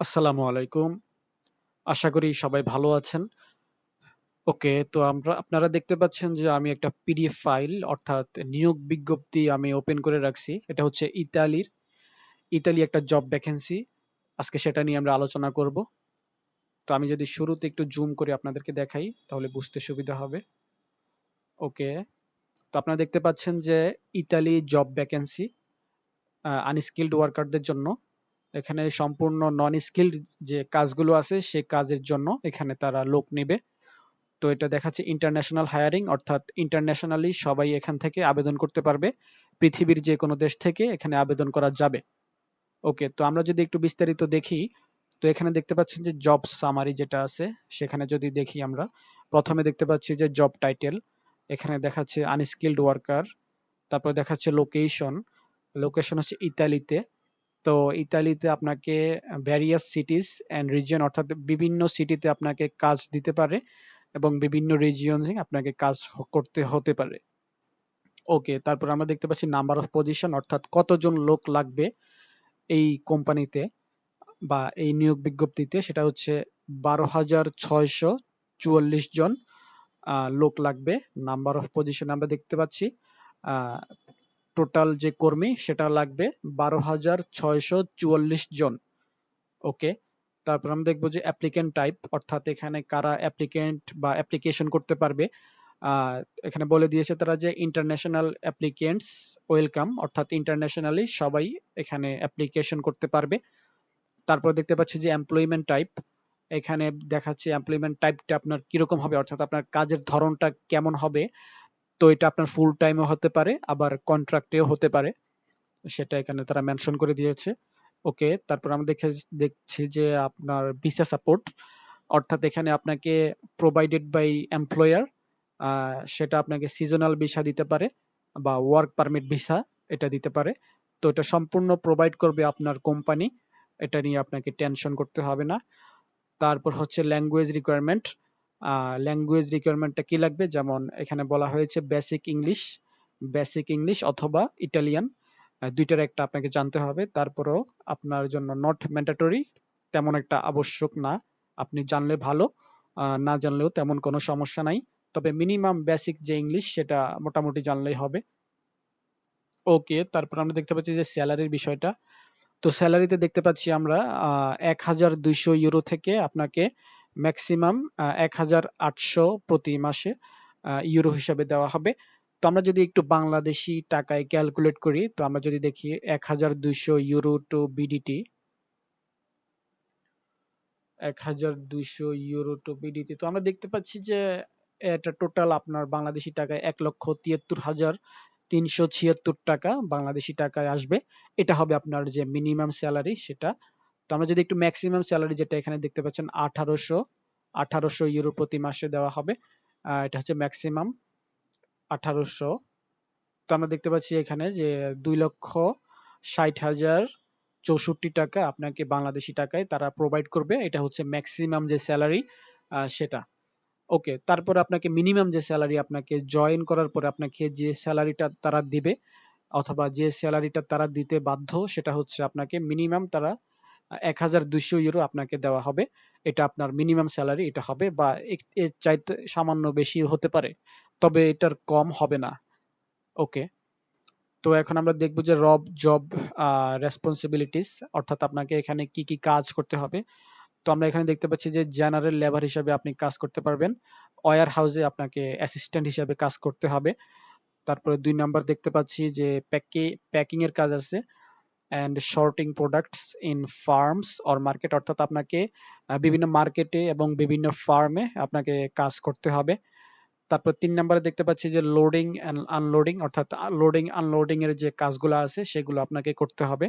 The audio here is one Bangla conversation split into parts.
আসসালামু আলাইকুম। আশা করি সবাই ভালো আছেন। ওকে, তো আমরা আপনারা দেখতে পাচ্ছেন যে আমি একটা পিডিএফ ফাইল অর্থাৎ নিয়োগ বিজ্ঞপ্তি আমি ওপেন করে রাখছি। এটা হচ্ছে ইতালির। ইতালি একটা জব ভ্যাকেন্সি। আজকে সেটা নিয়ে আমরা আলোচনা করব। তো আমি যদি শুরুতে একটু জুম করে আপনাদেরকে দেখাই তাহলে বুঝতে সুবিধা হবে। ওকে। তো আপনারা দেখতে পাচ্ছেন যে ইতালি জব ভ্যাকেন্সি আনস্কিলড ওয়ার্কারদের জন্য। এখানে সম্পূর্ণ নন স্কিলড যে কাজগুলো আছে, সে কাজের জন্য এখানে তারা লোক নেবে। তো এটা দেখাচ্ছে ইন্টারন্যাশনাল হায়ারিং অর্থাৎ ইন্টারন্যাশনালি সবাই এখান থেকে আবেদন করতে পারবে। পৃথিবীর যে কোনো দেশ থেকে এখানে আবেদন করা যাবে। ওকে, তো আমরা যদি একটু বিস্তারিত দেখি, তো এখানে দেখতে পাচ্ছেন যে জব সামারি যেটা আছে, সেখানে যদি দেখি আমরা, প্রথমে দেখতে পাচ্ছি যে জব টাইটেল এখানে দেখাচ্ছে আনস্কিলড ওয়ার্কার তারপর দেখাচ্ছে লোকেশন লোকেশন হচ্ছে ইতালিতে। তো ইতালিতে আপনাকে ভ্যারিয়াস সিটিস অ্যান্ড রিজিয়ন অর্থাৎ বিভিন্ন সিটিতে আপনাকে কাজ দিতে পারে এবং বিভিন্ন রিজিয়নে আপনাকে কাজ করতে হতে পারে। ওকে তারপর আমরা দেখতে পাচ্ছি নাম্বার অফ পজিশন অর্থাৎ কতজন লোক লাগবে এই কোম্পানিতে বা এই নিয়োগ বিজ্ঞপ্তিতে, সেটা হচ্ছে বারো হাজার ছয়শো চুয়াল্লিশ জন লোক লাগবে। নাম্বার অফ পজিশন আমরা দেখতে পাচ্ছি টোটাল যে কর্মী, সেটা লাগবে বারো হাজার ছয়শো চুয়াল্লিশ জন। ওকে? তারপর আমরা দেখব যে অ্যাপ্লিকেন্ট টাইপ অর্থাৎ এখানে কারা অ্যাপ্লিকেন্ট বা অ্যাপ্লিকেশন করতে পারবে। এখানে বলে দিয়েছে তারা যে ইন্টারন্যাশনাল অ্যাপ্লিকেন্টস ওয়েলকাম অর্থাৎ ইন্টারন্যাশনালি সবাই এখানে অ্যাপ্লিকেশন করতে পারবে। তারপর দেখতে পাচ্ছি যে এমপ্লয়মেন্ট টাইপ এখানে দেখাচ্ছে এমপ্লয়মেন্ট টাইপটা আপনার কীরকম হবে, অর্থাৎ আপনার কাজের ধরনটা কেমন হবে। তো এটা আপনার ফুল টাইমও হতে পারে, আবার কন্ট্রাক্টেও হতে পারে। সেটা এখানে তারা মেনশন করে দিয়েছে। ওকে তারপর আমরা দেখে, দেখছি যে আপনার ভিসা সাপোর্ট অর্থাৎ এখানে আপনাকে প্রোভাইডেড বাই এমপ্লয়ার সেটা আপনাকে সিজনাল ভিসা দিতে পারে বা ওয়ার্ক পারমিট ভিসা এটা দিতে পারে। তো এটা সম্পূর্ণ প্রোভাইড করবে আপনার কোম্পানি এটা নিয়ে আপনাকে টেনশন করতে হবে না। তারপর হচ্ছে ল্যাঙ্গুয়েজ রিকোয়ারমেন্ট ল্যাঙ্গুয়েজ রিকোয়ারমেন্টটা কি লাগবে? যেমন এখানে বলা হয়েছে বেসিক ইংলিশ বেসিক ইংলিশ অথবা ইটালিয়ান দুইটার একটা আপনাকে জানতে হবে। তারপরেও আপনার জন্য নট ম্যান্ডেটরি তেমন একটা আবশ্যক না। আপনি জানলে ভালো না জানলেও তেমন কোনো সমস্যা নাই। তবে মিনিমাম বেসিক যে ইংলিশ সেটা মোটামুটি জানলেই হবে। ওকে, তারপর আমরা দেখতে পাচ্ছি যে স্যালারির বিষয়টা। তো স্যালারিতে দেখতে পাচ্ছি আমরা এক হাজার দুইশো ইউরো থেকে আপনাকে ম্যাক্সিমাম এক হাজার আটশো প্রতি মাসে ইউরো হিসাবে দেওয়া হবে। তো আমরা যদি একটু বাংলাদেশি টাকায় ক্যালকুলেট করি, তো আমরা যদি দেখি এক হাজার দুইশো ইউরো টু বিডিটি এক হাজার দুইশো ইউরো টু বিডিটি তো আমরা দেখতে পাচ্ছি যে এটা টোটাল আপনার বাংলাদেশি টাকায় এক লক্ষ তিয়াত্তর হাজার তিনশো ছিয়াত্তর টাকা বাংলাদেশি টাকায় আসবে। এটা হবে আপনার যে মিনিমাম স্যালারি সেটা তো আমরা যদি একটু ম্যাক্সিমাম স্যালারি যেটা এখানে দেখতে পাচ্ছেন আঠারোশো আঠারোশো ইউরো প্রতি মাসে দেওয়া হবে। এটা হচ্ছে ম্যাক্সিমাম আঠারোশো। তো আমরা দেখতে পাচ্ছি এখানে যে দুই লক্ষ ষাট হাজার চৌষট্টি টাকা আপনাকে বাংলাদেশি টাকায় তারা প্রোভাইড করবে। এটা হচ্ছে ম্যাক্সিমাম যে স্যালারি সেটা। ওকে তারপর আপনাকে মিনিমাম যে স্যালারি আপনাকে জয়েন করার পরে আপনাকে যে স্যালারিটা তারা দিবে, অথবা যে স্যালারিটা তারা দিতে বাধ্য, সেটা হচ্ছে আপনাকে মিনিমাম তারা এক হাজার দুইশো ইউরো আপনাকে দেওয়া হবে। এটা আপনার মিনিমাম স্যালারি এটা হবে বা এর চাইতে সামান্য বেশি হতে পারে, তবে এটার কম হবে না। ওকে তো এখন আমরা দেখব যে রব, জব রেসপন্সিবিলিটিস অর্থাৎ আপনাকে এখানে কি কি কাজ করতে হবে। তো আমরা এখানে দেখতে পাচ্ছি যে জেনারেল লেবার হিসাবে আপনি কাজ করতে পারবেন। ওয়ার হাউসে আপনাকে অ্যাসিস্ট্যান্ট হিসাবে কাজ করতে হবে। তারপরে দুই নাম্বার দেখতে পাচ্ছি যে প্যাকে প্যাকিং এর কাজ আছে। And sorting products in farms or market অর্থাৎ আপনাকে বিভিন্ন মার্কেটে এবং বিভিন্ন ফার্মে আপনাকে কাজ করতে হবে। তারপর তিন নম্বরে দেখতে পাচ্ছি যে লোডিং অ্যান্ড আনলোডিং অর্থাৎ লোডিং আনলোডিং এর যে কাজগুলো আছে, সেগুলো আপনাকে করতে হবে।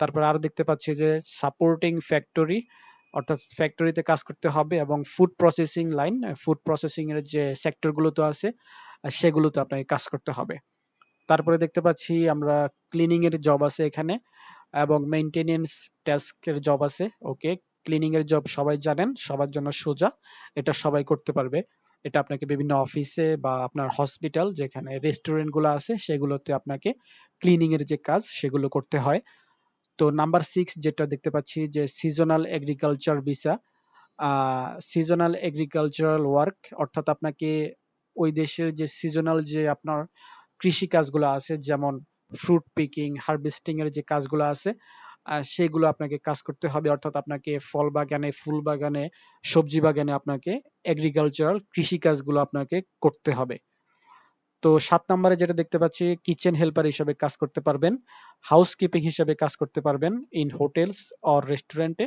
তারপর আরও দেখতে পাচ্ছি যে সাপোর্টিং ফ্যাক্টরি অর্থাৎ ফ্যাক্টরিতে কাজ করতে হবে এবং food processing line food processing এর যে সেক্টরগুলো তো আছে, সেগুলোতে আপনাকে কাজ করতে হবে। তারপরে দেখতে পাচ্ছি আমরা ক্লিনিং এর জব আছে এখানে এবং মেইনটেনেন্স টাস্কের জব আছে ওকে ক্লিনিং এর জব সবাই জানেন, সবার জন্য সোজা, এটা সবাই করতে পারবে। এটা আপনাকে বিভিন্ন অফিসে বা আপনার হসপিটাল যেখানে রেস্টুরেন্টগুলো আছে, সেগুলোতে আপনাকে ক্লিনিং এর যে কাজ, সেগুলো করতে হয়। তো নাম্বার সিক্স যেটা দেখতে পাচ্ছি যে seasonal agriculture visa seasonal agricultural work অর্থাৎ আপনাকে ওই দেশের যে সিজনাল যে আপনার কৃষি কাজগুলো আছে, যেমন ফ্রুট পিকিং হারভেস্টিং এর যে কাজগুলো আছে সেগুলো আপনাকে কাজ করতে হবে। অর্থাৎ আপনাকে ফল বাগানে, ফুল বাগানে, সবজি বাগানে আপনাকে এগ্রিকালচারাল কৃষি কাজগুলো আপনাকে করতে হবে। তো সাত নম্বরে যেটা দেখতে পাচ্ছি কিচেন হেল্পার হিসেবে কাজ করতে পারবেন হাউসকিপিং হিসেবে কাজ করতে পারবেন ইন হোটেলস অর রেস্টুরেন্টে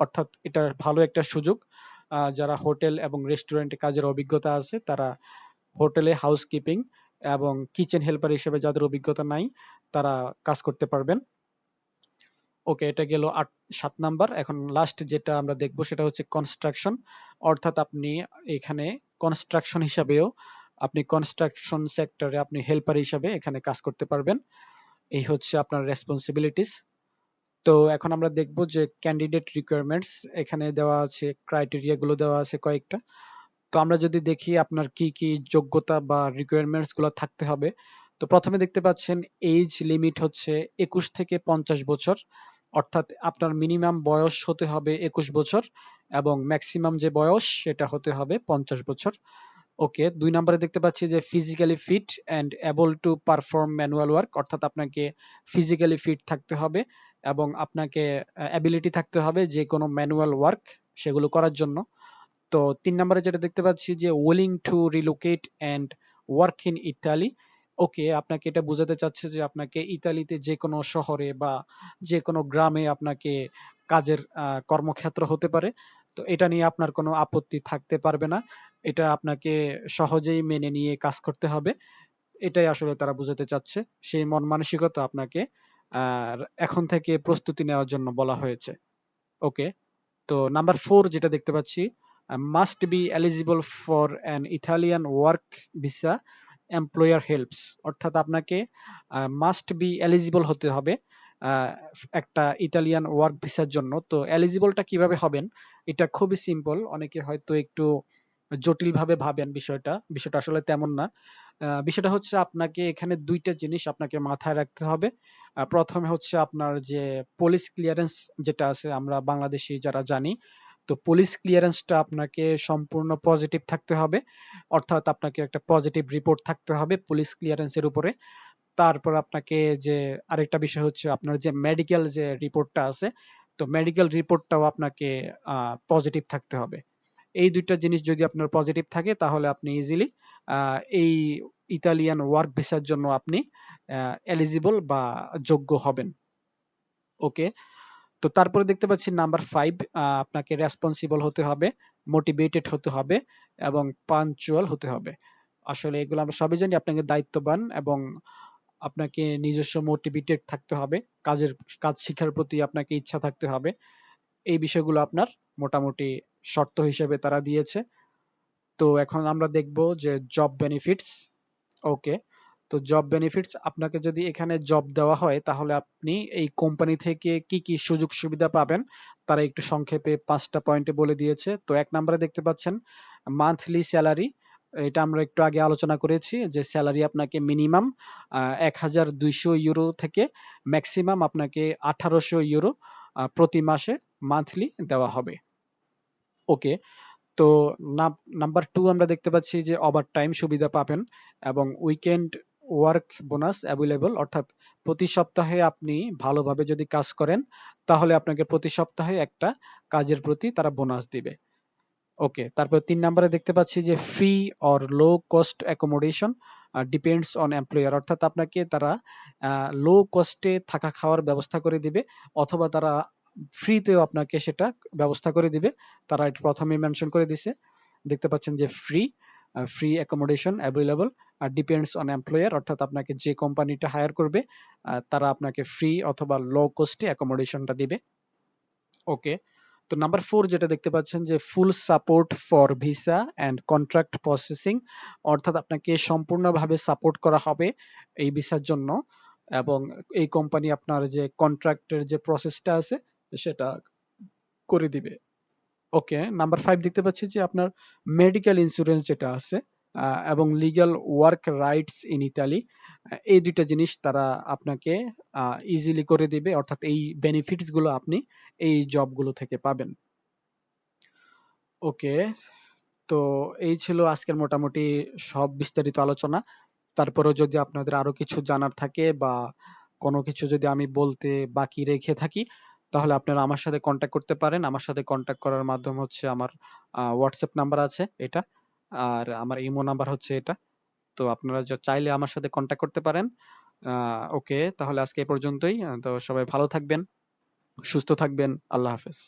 অর্থাৎ এটা ভালো একটা সুযোগ যারা হোটেল এবং রেস্টুরেন্টে কাজের অভিজ্ঞতা আছে, তারা হোটেলে হাউসকিপিং এবং কিচেন হেল্পার হিসেবে যাদের অভিজ্ঞতা নাই, তারা কাজ করতে পারবেন। ওকে এটা গেল আট, সাত নাম্বার। এখন লাস্ট যেটা আমরা দেখব সেটা হচ্ছে কনস্ট্রাকশন অর্থাৎ আপনি এখানে কনস্ট্রাকশন হিসাবেও আপনি কনস্ট্রাকশন সেক্টরে আপনি হেল্পার হিসাবে এখানে কাজ করতে পারবেন। এই হচ্ছে আপনার রেসপন্সিবিলিটিস তো এখন আমরা দেখব যে ক্যান্ডিডেট রিকোয়ারমেন্টস এখানে দেওয়া আছে ক্রাইটেরিয়া গুলো দেওয়া আছে কয়েকটা। তো আমরা যদি দেখি আপনার কি কি যোগ্যতা বা রিকোয়ারমেন্টসগুলো থাকতে হবে, তো প্রথমে দেখতে পাচ্ছেন এজ লিমিট হচ্ছে একুশ থেকে পঞ্চাশ বছর, অর্থাৎ আপনার মিনিমাম বয়স হতে হবে একুশ বছর এবং ম্যাক্সিমাম যে বয়স সেটা হতে হবে পঞ্চাশ বছর। ওকে, দুই নম্বরে দেখতে পাচ্ছি যে physically fit and able to perform manual work অর্থাৎ আপনাকে ফিজিক্যালি ফিট থাকতে হবে এবং আপনাকে অ্যাবিলিটি থাকতে হবে যে কোনো ম্যানুয়াল ওয়ার্ক সেগুলো করার জন্য। তো তিন নম্বরে যেটা দেখতে পাচ্ছি যে willing to relocate and work in Italy okay আপনাকে এটা বোঝাতে চাচ্ছে যে আপনাকে ইতালিতে যে কোনো শহরে বা যে কোনো গ্রামে আপনাকে কাজের কর্মক্ষেত্র হতে পারে। তো এটা নিয়ে আপনার কোনো আপত্তি থাকতে পারবে না। এটা আপনাকে সহজেই মেনে নিয়ে কাজ করতে হবে। এটাই আসলে তারা বোঝাতে চাচ্ছে। সেই মন মানসিকতা আপনাকে এখন থেকে প্রস্তুতি নেওয়ার জন্য বলা হয়েছে। ওকে তো নাম্বার ফোর যেটা দেখতে পাচ্ছি must be eligible for an Italian work visa employer helps অর্থাৎ আপনাকে মাস্ট বি এলিজিবল হতে হবে একটা ইতালিয়ান ওয়ার্ক ভিসার জন্য। তো এলিজিবলটা কীভাবে হবেন? এটা খুবই সিম্পল অনেকে হয়তো একটু জটিলভাবে ভাবেন বিষয়টা। বিষয়টা আসলে তেমন না। বিষয়টা হচ্ছে আপনাকে এখানে দুইটা জিনিস আপনাকে মাথায় রাখতে হবে। প্রথমে হচ্ছে আপনার যে পুলিশ ক্লিয়ারেন্স যেটা আছে, আমরা বাংলাদেশি যারা জানি তো পুলিশ ক্লিয়ারেন্সটা আপনাকে সম্পূর্ণ পজিটিভ থাকতে হবে। অর্থাৎ আপনাকে একটা পজিটিভ রিপোর্ট থাকতে হবে পুলিশ ক্লিয়ারেন্সের উপরে। তারপর আপনাকে যে আরেকটা বিষয় হচ্ছে আপনার যে মেডিকেল যে রিপোর্টটা আছে, তো মেডিকেল রিপোর্টটাও আপনাকে পজিটিভ থাকতে হবে। এই দুইটা জিনিস যদি আপনার পজিটিভ থাকে, তাহলে আপনি ইজিলি এই ইতালিয়ান ওয়ার্ক ভিসার জন্য আপনি এলিজিবল বা যোগ্য হবেন। ওকে তো তারপরে দেখতে পাচ্ছি নাম্বার ফাইভ আপনাকে রেসপন্সিবল হতে হবে মোটিভেটেড হতে হবে এবং পাঞ্চুয়াল হতে হবে। আসলে এগুলো আমরা সবই জানি, আপনাকে দায়িত্ববান এবং আপনাকে নিজস্ব মোটিভেটেড থাকতে হবে, কাজের, কাজ শিখার প্রতি আপনাকে ইচ্ছা থাকতে হবে। এই বিষয়গুলো আপনার মোটামুটি শর্ত হিসেবে তারা দিয়েছে। তো এখন আমরা দেখব যে জব বেনিফিটস ওকে তো জব বেনিফিটস আপনাকে যদি এখানে জব দেওয়া হয়, তাহলে আপনি এই কোম্পানি থেকে কি কি সুযোগ সুবিধা পাবেন, তারা একটু সংক্ষেপে পাঁচটা পয়েন্টে বলে দিয়েছে। তো এক নম্বরে দেখতে পাচ্ছেন মান্থলি স্যালারি এটা আমরা একটু আগে আলোচনা করেছি যে স্যালারি আপনাকে মিনিমাম এক হাজার দুইশো ইউরো থেকে ম্যাক্সিমাম আপনাকে আঠারোশো ইউরো প্রতি মাসে মান্থলি দেওয়া হবে। ওকে, তো নাম্বার টু আমরা দেখতে পাচ্ছি যে ওভার টাইম সুবিধা পাবেন এবং উইকেন্ড ওয়ার্ক বোনাস অ্যাভেলেবল অর্থাৎ প্রতি সপ্তাহে আপনি ভালোভাবে যদি কাজ করেন, তাহলে আপনাকে প্রতি সপ্তাহে একটা কাজের প্রতি তারা বোনাস দিবে। ওকে তারপর তিন নম্বরে দেখতে পাচ্ছি যে free or low cost accommodation depends on employer অর্থাৎ আপনাকে তারা লো কস্টে থাকা খাওয়ার ব্যবস্থা করে দিবে, অথবা তারা ফ্রিতেও আপনাকে সেটা ব্যবস্থা করে দিবে। তারা এটা প্রথমে মেনশন করে দিছে। দেখতে পাচ্ছেন যে ফ্রি ফ্রি অ্যাকোমোডেশন অ্যাভেলেবল আর ডিপেন্ডস অন এমপ্লয়ার অর্থাৎ আপনাকে যে কোম্পানিটা হায়ার করবে তারা আপনাকে ফ্রি অথবা লো কস্টে অ্যাকোমোডেশনটা দিবে। ওকে তো নাম্বার ফোর যেটা দেখতে পাচ্ছেন যে full support for visa and contract processing অর্থাৎ আপনাকে সম্পূর্ণভাবে সাপোর্ট করা হবে এই ভিসার জন্য এবং এই কোম্পানি আপনার যে কন্ট্রাক্টের যে প্রসেসটা আছে, সেটা করে দিবে। ওকে নাম্বার ফাইভ দেখতে পাচ্ছি যে আপনার মেডিকেল ইন্স্যুরেন্স যেটা আছে এবং legal work rights in Italy এই দুইটা জিনিস তারা আপনাকে ইজিলি করে দিবে, অর্থাৎ এই বেনিফিটসগুলো আপনি এই জবগুলো থেকে পাবেন। ওকে, তো এই ছিল আজকের মোটামুটি সব বিস্তারিত আলোচনা। তারপরেও যদি আপনাদের আরও কিছু জানার থাকে বা কোনো কিছু যদি আমি বলতে বাকি রেখে থাকি তাহলে আপনারা আমার সাথে কন্ট্যাক্ট করতে পারেন। আমার সাথে কন্ট্যাক্ট করার মাধ্যম হচ্ছে আমার হোয়াটসঅ্যাপ নাম্বার আছে এটা। আর আমার ইমো নাম্বার হচ্ছে এটা। তো আপনারা যা, চাইলে আমার সাথে কন্ট্যাক্ট করতে পারেন। ওকে তাহলে আজকে এ পর্যন্তই। তো সবাই ভালো থাকবেন, সুস্থ থাকবেন। আল্লাহ হাফেজ।